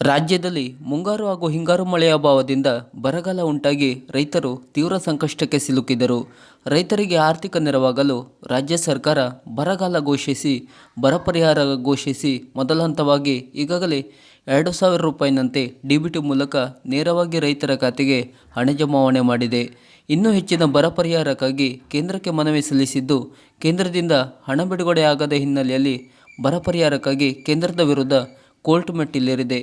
ರಾಜ್ಯದಲ್ಲಿ ಮುಂಗಾರು ಹಾಗೂ ಹಿಂಗಾರು ಮಳೆಯ ಅಭಾವದಿಂದ ಬರಗಾಲ ಉಂಟಾಗಿ ರೈತರು ತೀವ್ರ ಸಂಕಷ್ಟಕ್ಕೆ ಸಿಲುಕಿದರು. ರೈತರಿಗೆ ಆರ್ಥಿಕ ನೆರವಾಗಲು ರಾಜ್ಯ ಸರ್ಕಾರ ಬರಗಾಲ ಘೋಷಿಸಿ, ಬರ ಪರಿಹಾರ ಘೋಷಿಸಿ ಮೊದಲ ಹಂತವಾಗಿ ಈಗಾಗಲೇ ಎರಡು ಸಾವಿರ ರೂಪಾಯಿನಂತೆ ಡಿ ಬಿ ಟಿ ಮೂಲಕ ನೇರವಾಗಿ ರೈತರ ಖಾತೆಗೆ ಹಣ ಜಮಾವಣೆ ಮಾಡಿದೆ. ಇನ್ನೂ ಹೆಚ್ಚಿನ ಬರ ಪರಿಹಾರಕ್ಕಾಗಿ ಕೇಂದ್ರಕ್ಕೆ ಮನವಿ ಸಲ್ಲಿಸಿದ್ದು, ಕೇಂದ್ರದಿಂದ ಹಣ ಬಿಡುಗಡೆ ಆಗದ ಹಿನ್ನೆಲೆಯಲ್ಲಿ ಬರ ಪರಿಹಾರಕ್ಕಾಗಿ ಕೇಂದ್ರದ ವಿರುದ್ಧ ಕೋರ್ಟ್ ಮೆಟ್ಟಿಲೇರಿದೆ.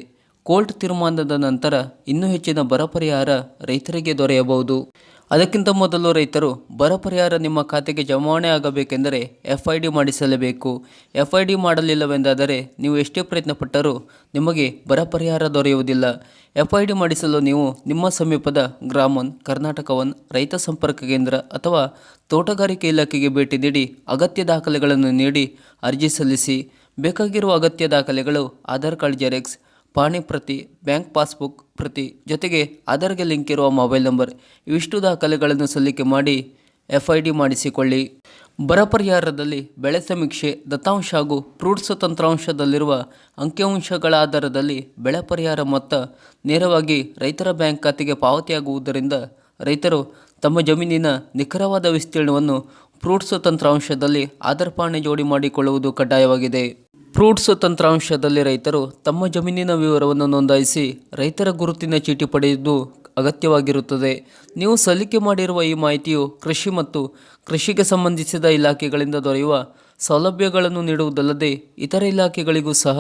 ಕೋರ್ಟ್ ತೀರ್ಮಾನದ ನಂತರ ಇನ್ನೂ ಹೆಚ್ಚಿನ ಬರ ಪರಿಹಾರ ರೈತರಿಗೆ ದೊರೆಯಬಹುದು. ಅದಕ್ಕಿಂತ ಮೊದಲು ರೈತರು ಬರ ಪರಿಹಾರ ನಿಮ್ಮ ಖಾತೆಗೆ ಜಮಾವಣೆ ಆಗಬೇಕೆಂದರೆ ಎಫ್ ಐ ಡಿ ಮಾಡಿಸಲೇಬೇಕು. ಎಫ್ ಐ ಡಿ ಮಾಡಲಿಲ್ಲವೆಂದಾದರೆ ನೀವು ಎಷ್ಟೇ ಪ್ರಯತ್ನಪಟ್ಟರೂ ನಿಮಗೆ ಬರ ಪರಿಹಾರ ದೊರೆಯುವುದಿಲ್ಲ. ಎಫ್ ಐ ಡಿ ಮಾಡಿಸಲು ನೀವು ನಿಮ್ಮ ಸಮೀಪದ ಗ್ರಾಮನ್, ಕರ್ನಾಟಕವನ್, ರೈತ ಸಂಪರ್ಕ ಕೇಂದ್ರ ಅಥವಾ ತೋಟಗಾರಿಕೆ ಇಲಾಖೆಗೆ ಭೇಟಿ ನೀಡಿ ಅಗತ್ಯ ದಾಖಲೆಗಳನ್ನು ನೀಡಿ ಅರ್ಜಿ ಸಲ್ಲಿಸಿ. ಬೇಕಾಗಿರುವ ಅಗತ್ಯ ದಾಖಲೆಗಳು ಆಧಾರ್ ಕಾರ್ಡ್, ಜೆರಾಕ್ಸ್ ಪಾಣಿ ಪ್ರತಿ, ಬ್ಯಾಂಕ್ ಪಾಸ್ಬುಕ್ ಪ್ರತಿ ಜೊತೆಗೆ ಆಧಾರ್ಗೆ ಲಿಂಕ್ ಇರುವ ಮೊಬೈಲ್ ನಂಬರ್ ಇವಿಷ್ಟು ದಾಖಲೆಗಳನ್ನು ಸಲ್ಲಿಕೆ ಮಾಡಿ ಎಫ್ ಐ ಡಿ ಮಾಡಿಸಿಕೊಳ್ಳಿ. ಬರ ಪರಿಹಾರದಲ್ಲಿ ಬೆಳೆ ಸಮೀಕ್ಷೆ, ದತ್ತಾಂಶ ಹಾಗೂ ಫ್ರೂಟ್ಸ್ ತಂತ್ರಾಂಶದಲ್ಲಿರುವ ಅಂಕಿಅಂಶಗಳ ಆಧಾರದಲ್ಲಿ ಬೆಳೆ ಪರಿಹಾರ ಮೊತ್ತ ನೇರವಾಗಿ ರೈತರ ಬ್ಯಾಂಕ್ ಖಾತೆಗೆ ಪಾವತಿಯಾಗುವುದರಿಂದ ರೈತರು ತಮ್ಮ ಜಮೀನಿನ ನಿಖರವಾದ ವಿಸ್ತೀರ್ಣವನ್ನು ಫ್ರೂಟ್ಸ್ ತಂತ್ರಾಂಶದಲ್ಲಿ ಆಧಾರ್ ಪಾಣಿ ಜೋಡಿ ಮಾಡಿಕೊಳ್ಳುವುದು ಕಡ್ಡಾಯವಾಗಿದೆ. ಫ್ರೂಟ್ಸ್ ತಂತ್ರಾಂಶದಲ್ಲಿ ರೈತರು ತಮ್ಮ ಜಮೀನಿನ ವಿವರವನ್ನು ನೋಂದಾಯಿಸಿ ರೈತರ ಗುರುತಿನ ಚೀಟಿ ಪಡೆಯುವುದು ಅಗತ್ಯವಾಗಿರುತ್ತದೆ. ನೀವು ಸಲ್ಲಿಕೆ ಮಾಡಿರುವ ಈ ಮಾಹಿತಿಯು ಕೃಷಿ ಮತ್ತು ಕೃಷಿಗೆ ಸಂಬಂಧಿಸಿದ ಇಲಾಖೆಗಳಿಂದ ದೊರೆಯುವ ಸೌಲಭ್ಯಗಳನ್ನು ನೀಡುವುದಲ್ಲದೆ ಇತರ ಇಲಾಖೆಗಳಿಗೂ ಸಹ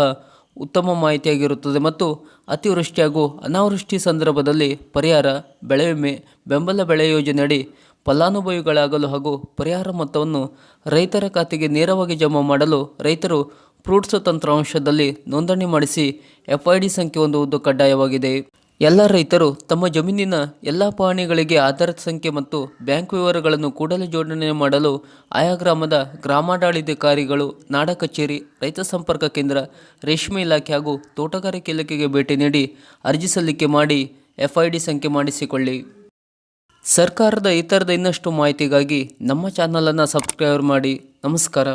ಉತ್ತಮ ಮಾಹಿತಿಯಾಗಿರುತ್ತದೆ ಮತ್ತು ಅತಿವೃಷ್ಟಿ ಹಾಗೂ ಅನಾವೃಷ್ಟಿ ಸಂದರ್ಭದಲ್ಲಿ ಪರಿಹಾರ, ಬೆಳೆ ವಿಮೆ, ಬೆಂಬಲ ಬೆಳೆ ಯೋಜನೆಯಡಿ ಫಲಾನುಭವಿಗಳಾಗಲು ಹಾಗೂ ಪರಿಹಾರ ಮೊತ್ತವನ್ನು ರೈತರ ಖಾತೆಗೆ ನೇರವಾಗಿ ಜಮಾ ಮಾಡಲು ರೈತರು ಫ್ರೂಟ್ಸ್ ತಂತ್ರಾಂಶದಲ್ಲಿ ನೋಂದಣಿ ಮಾಡಿಸಿ ಎಫ್ಐಡಿ ಸಂಖ್ಯೆ ಹೊಂದುವುದು ಕಡ್ಡಾಯವಾಗಿದೆ. ಎಲ್ಲ ರೈತರು ತಮ್ಮ ಜಮೀನಿನ ಎಲ್ಲ ಪಹಣಿಗಳಿಗೆ ಆಧಾರ್ ಸಂಖ್ಯೆ ಮತ್ತು ಬ್ಯಾಂಕ್ ವಿವರಗಳನ್ನು ಕೂಡಲೇ ಜೋಡಣೆ ಮಾಡಲು ಆಯಾ ಗ್ರಾಮದ ಗ್ರಾಮಾಡಳಿತಾಧಿಕಾರಿಗಳು, ನಾಡ ಕಚೇರಿ, ರೈತ ಸಂಪರ್ಕ ಕೇಂದ್ರ, ರೇಷ್ಮೆ ಇಲಾಖೆ ಹಾಗೂ ತೋಟಗಾರಿಕೆ ಇಲಾಖೆಗೆ ಭೇಟಿ ನೀಡಿ ಅರ್ಜಿ ಸಲ್ಲಿಕೆ ಮಾಡಿ ಎಫ್ಐಡಿ ಸಂಖ್ಯೆ ಮಾಡಿಸಿಕೊಳ್ಳಿ. ಸರ್ಕಾರದ ಇತರದ ಇನ್ನಷ್ಟು ಮಾಹಿತಿಗಾಗಿ ನಮ್ಮ ಚಾನಲನ್ನು ಸಬ್ಸ್ಕ್ರೈಬ್ ಮಾಡಿ. ನಮಸ್ಕಾರ.